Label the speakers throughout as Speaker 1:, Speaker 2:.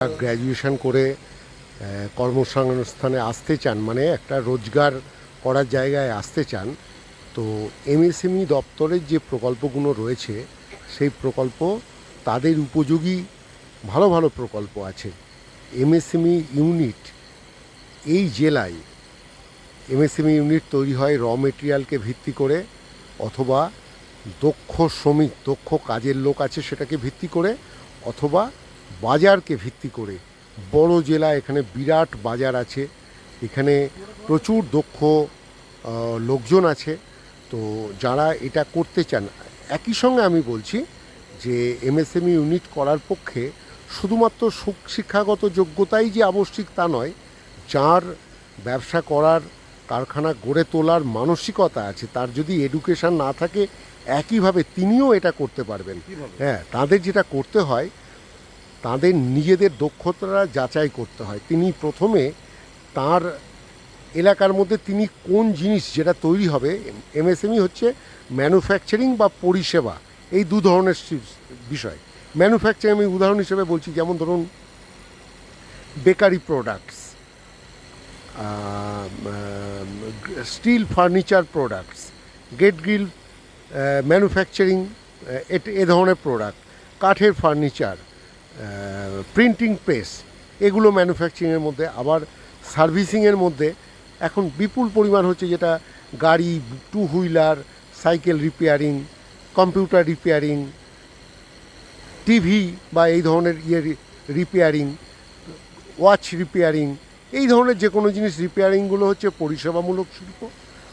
Speaker 1: Graduation করে কর্মসংস্থানে আসতে চান মানে একটা রোজগার করার জায়গায় আসতে চান, তো এমএসএমই দপ্তরের যে প্রকল্পগুলো রয়েছে, সেই প্রকল্প তাদের উপযোগী ভালো ভালো প্রকল্প আছে। এমএসএমই ইউনিট এই জেলায়, এমএসএমই ইউনিট তৈরি হয় র মেটেরিয়ালকে ভিত্তি করে, অথবা দক্ষ শ্রমিক, দক্ষ কাজের লোক আছে সেটাকে ভিত্তি করে, অথবা বাজারকে ভিত্তি করে বড় জেলা এখানে বিরাট বাজার আছে। এখানে প্রচুর দক্ষ লোকজন আছে। তো যারা এটা করতে চান একই সঙ্গে আমি বলছি যে এমএসএমই ইউনিট করার পক্ষে শুধুমাত্র সুখ- শিক্ষাগত যোগ্যতাই যে আবশ্যিক তা নয় যার ব্যবসা করার কারখানা গড়ে তোলার মানসিকতা আছে তার যদি এডুকেশন না থাকে একইভাবে তিনিও এটা করতে পারবেন। হ্যাঁ তাদের যেটা করতে হয় তাদের নিজেদের দক্ষতা যাচাই করতে হয়। তিনি প্রথমে তার এলাকার মধ্যে তিনি কোন জিনিস যেটা তৈরি হবে, এমএসএমই হচ্ছে ম্যানুফ্যাকচারিং বা পরিষেবা, এই দু ধরনের বিষয়। ম্যানুফ্যাকচারিং আমি উদাহরণ হিসেবে বলছি, যেমন ধরুন bakery products steel furniture products gate grill manufacturing এ ধরনের প্রোডাক্ট কাঠের ফার্নিচার প্রিন্টিং প্রেস এগুলো ম্যানুফ্যাকচারিংয়ের মধ্যে, আবার সার্ভিসিংয়ের মধ্যে এখন বিপুল পরিমাণ হচ্ছে যেটা গাড়ি two wheeler cycle repairing computer repairing TV বা এই ধরনের ইয়ে রিপেয়ারিং ওয়াচ রিপেয়ারিং এই ধরনের যে কোনো জিনিস রিপেয়ারিংগুলো হচ্ছে পরিষেবামূলক শিল্প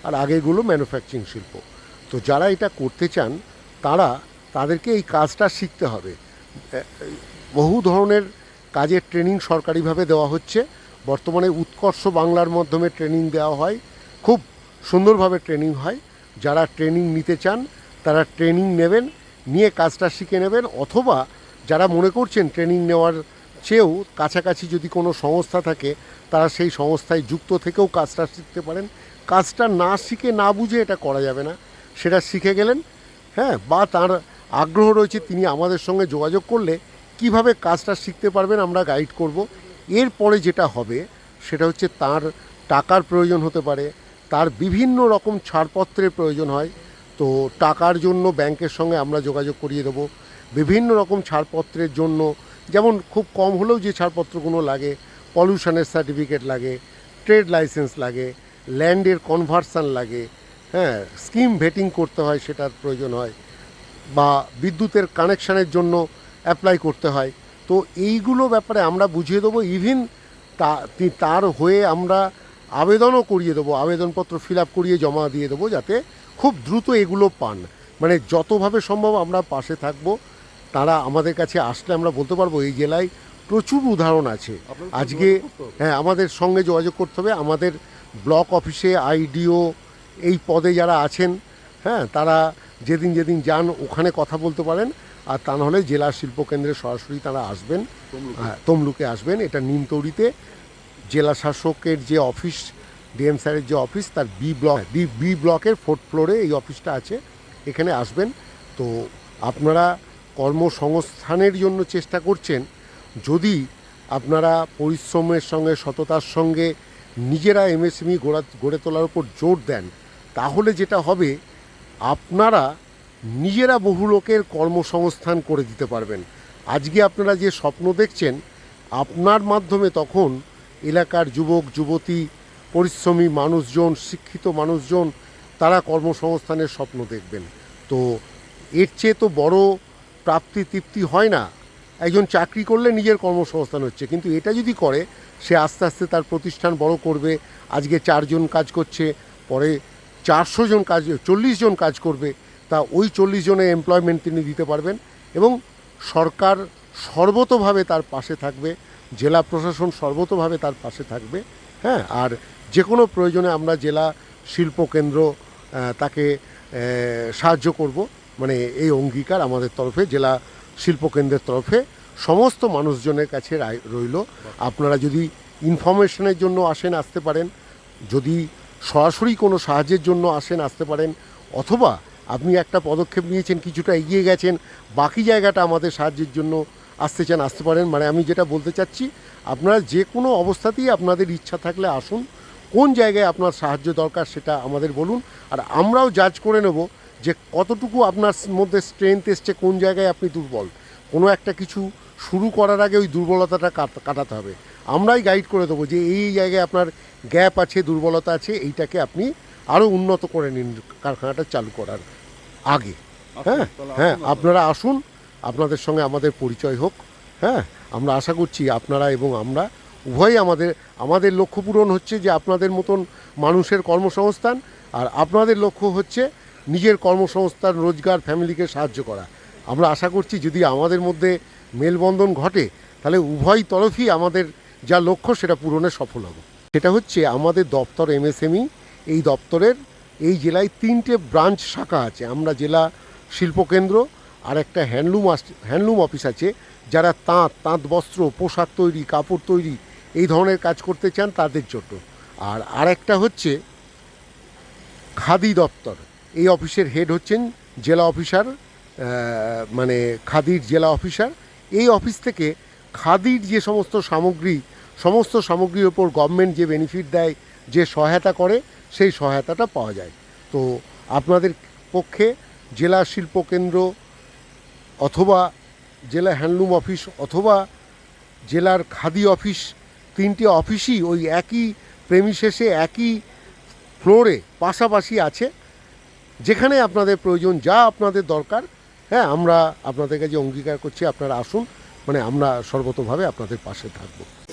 Speaker 1: আর আগেগুলো ম্যানুফ্যাকচারিং শিল্প। তো যারা এটা করতে চান, তারা তাদেরকে এই কাজটা শিখতে হবে। বহু ধরনের কাজের ট্রেনিং সরকারিভাবে দেওয়া হচ্ছে। বর্তমানে উৎকর্ষ বাংলার মাধ্যমে ট্রেনিং দেওয়া হয়। খুব সুন্দরভাবে ট্রেনিং হয়। যারা ট্রেনিং নিতে চান, তারা ট্রেনিং নেবেন, নিয়ে কাজটা শিখে নেবেন, অথবা যারা মনে করছেন ট্রেনিং নেওয়ার চেয়েও কাছাকাছি যদি কোনো সংস্থা থাকে, তারা সেই সংস্থায় যুক্ত থেকেও কাজটা শিখতে পারেন। কাজটা না শিখে না বুঝে এটা করা যাবে না। সেটা শিখে গেলেন হ্যাঁ বা তার আগ্রহ রয়েছে তিনি আমাদের সঙ্গে যোগাযোগ করলে কীভাবে কাজটা শিখতে পারবেন আমরা গাইড করব। এরপরে যেটা হবে, সেটা হচ্ছে তার টাকার প্রয়োজন হতে পারে, তার বিভিন্ন রকম ছাড়পত্রের প্রয়োজন হয়, তো টাকার জন্য ব্যাংকের সঙ্গে আমরা যোগাযোগ করিয়ে দেবো। বিভিন্ন রকম ছাড়পত্রের জন্য, যেমন খুব কম হলেও যে ছাড়পত্রগুলো লাগে, পলিউশনের সার্টিফিকেট লাগে, ট্রেড লাইসেন্স লাগে, ল্যান্ডের কনভার্সান লাগে হ্যাঁ স্কিম ভেটিং করতে হয়, সেটার প্রয়োজন হয়। বা বিদ্যুতের কানেকশানের জন্য অ্যাপ্লাই করতে হয়। তো এইগুলো ব্যাপারে আমরা বুঝিয়ে দেবো। ইভিন তার হয়ে আমরা আবেদনও করিয়ে দেবো। আবেদনপত্র ফিল আপ করিয়ে জমা দিয়ে দেবো যাতে খুব দ্রুত এগুলো পান। মানে যতভাবে সম্ভব আমরা পাশে থাকব। তারা আমাদের কাছে আসলে আমরা বলতে পারব এই জেলায় প্রচুর উদাহরণ আছে। আজকে হ্যাঁ আমাদের সঙ্গে যোগাযোগ করতে হবে। আমাদের ব্লক অফিসে আইডিও এই পদে যারা আছেন হ্যাঁ তারা যেদিন যেদিন যান ওখানে কথা বলতে পারেন। আর তা নাহলে জেলা শিল্পকেন্দ্রে সরাসরি তারা আসবেন। হ্যাঁ, তমলুকে আসবেন। এটা নিমতৌড়িতে জেলা শাসকের যে অফিস ডিএম স্যারের যে অফিস তার বি ব্লক বি বি ব্লকের ফোর্থ ফ্লোরে এই অফিসটা আছে। এখানে আসবেন। তো আপনারা কর্মসংস্থানের জন্য চেষ্টা করছেন। যদি আপনারা পরিশ্রমের সঙ্গে সততার সঙ্গে নিজেরা এমএসএমই গড়া গড়ে তোলার উপর জোর দেন তাহলে যেটা হবে আপনারা নিজেরা বহু লোকের কর্মসংস্থান করে দিতে পারবেন। আজকে আপনারা যে স্বপ্ন দেখছেন, আপনার মাধ্যমে তখন এলাকার যুবক, যুবতী, পরিশ্রমী মানুষজন, শিক্ষিত মানুষজন, তারা কর্মসংস্থানের স্বপ্ন দেখবেন। তো এর চেয়ে তো বড় প্রাপ্তি তৃপ্তি হয় না। একজন চাকরি করলে নিজের কর্মসংস্থান হচ্ছে, কিন্তু এটা যদি করে, সে আস্তে আস্তে তার প্রতিষ্ঠান বড় করবে, আজকে চারজন কাজ করছে, পরে চারশো জন কাজ, চল্লিশ জন কাজ করবে, তা ওই চল্লিশ জনের এমপ্লয়মেন্ট তিনি দিতে পারবেন এবং সরকার সর্বতভাবে তার পাশে থাকবে, জেলা প্রশাসন সর্বতভাবে তার পাশে থাকবে হ্যাঁ? আর যে কোনো প্রয়োজনে আমরা জেলা শিল্প কেন্দ্র তাকে সাহায্য করব। মানে এই অঙ্গীকার আমাদের তরফে, জেলা শিল্প কেন্দ্রের তরফে সমস্ত মানুষজনের কাছে রাই- রইল। আপনারা যদি ইনফরমেশনের জন্য আসেন, আসতে পারেন। যদি সরাসরি কোনো সাহায্যের জন্য আসেন, আসতে পারেন, অথবা আপনি একটা পদক্ষেপ নিয়েছেন, কিছুটা এগিয়ে গেছেন, বাকি জায়গাটা আমাদের সাহায্যের জন্য আসতে চান, আসতে পারেন। মানে আমি যেটা বলতে চাচ্ছি, আপনারা যে কোনো অবস্থাতেই আপনাদের ইচ্ছা থাকলে আসুন, কোন জায়গায় আপনার সাহায্য দরকার সেটা আমাদের বলুন, আর আমরাও জাজ করে নেব যে কতটুকু আপনার মধ্যে স্ট্রেংথ এসছে, কোন জায়গায় আপনি দুর্বল। কোনো একটা কিছু শুরু করার আগে ওই দুর্বলতাটা কাটাতে হবে। আমরাই গাইড করে দেবো যে এই জায়গায় আপনার গ্যাপ আছে দুর্বলতা আছে এইটাকে আপনি আরও উন্নত করে নিন কারখানাটা চালু করার আগে। হ্যাঁ হ্যাঁ আপনারা আসুন আপনাদের সঙ্গে আমাদের পরিচয় হোক হ্যাঁ আমরা আশা করছি আপনারা এবং আমরা উভয়ই আমাদের আমাদের লক্ষ্য পূরণ হচ্ছে যে আপনাদের মতন মানুষের কর্মসংস্থান আর আপনাদের লক্ষ্য হচ্ছে নিজের কর্মসংস্থান রোজগার ফ্যামিলিকে সাহায্য করা। আমরা আশা করছি যদি আমাদের মধ্যে মেলবন্ধন ঘটে তাহলে উভয় তরফই আমাদের যা লক্ষ্য সেটা পূরণে সফল হবে। সেটা হচ্ছে আমাদের দপ্তর এমএসএমই, এই দপ্তরের এই জেলায় তিনটে ব্রাঞ্চ শাখা আছে। আমরা জেলা শিল্পকেন্দ্র আর একটা হ্যান্ডলুম হ্যান্ডলুম অফিস আছে। যারা তাঁত তাঁত বস্ত্র, পোশাক তৈরি, কাপড় তৈরি এই ধরনের কাজ করতে চান তাদের জন্য। আর আরেকটা হচ্ছে খাদি দপ্তর। এই অফিসের হেড হচ্ছেন জেলা অফিসার মানে খাদির জেলা অফিসার। এই অফিস থেকে খাদির যে সমস্ত সামগ্রী সমস্ত সামগ্রীর ওপর গভর্নমেন্ট যে বেনিফিট দেয়, যে সহায়তা করে, সেই সহায়তাটা পাওয়া যায়। তো আপনাদের পক্ষে জেলা শিল্প কেন্দ্র অথবা জেলা হ্যান্ডলুম অফিস অথবা জেলার খাদি অফিস তিনটে অফিসই ওই একই প্রেমিসেসে একই ফ্লোরে পাশাপাশি আছে। যেখানে আপনাদের প্রয়োজন যা আপনাদের দরকার হ্যাঁ আমরা আপনাদের কাছে অঙ্গীকার করছি, আপনারা আসুন মানে আমরা সর্বতভাবে আপনাদের পাশে থাকব।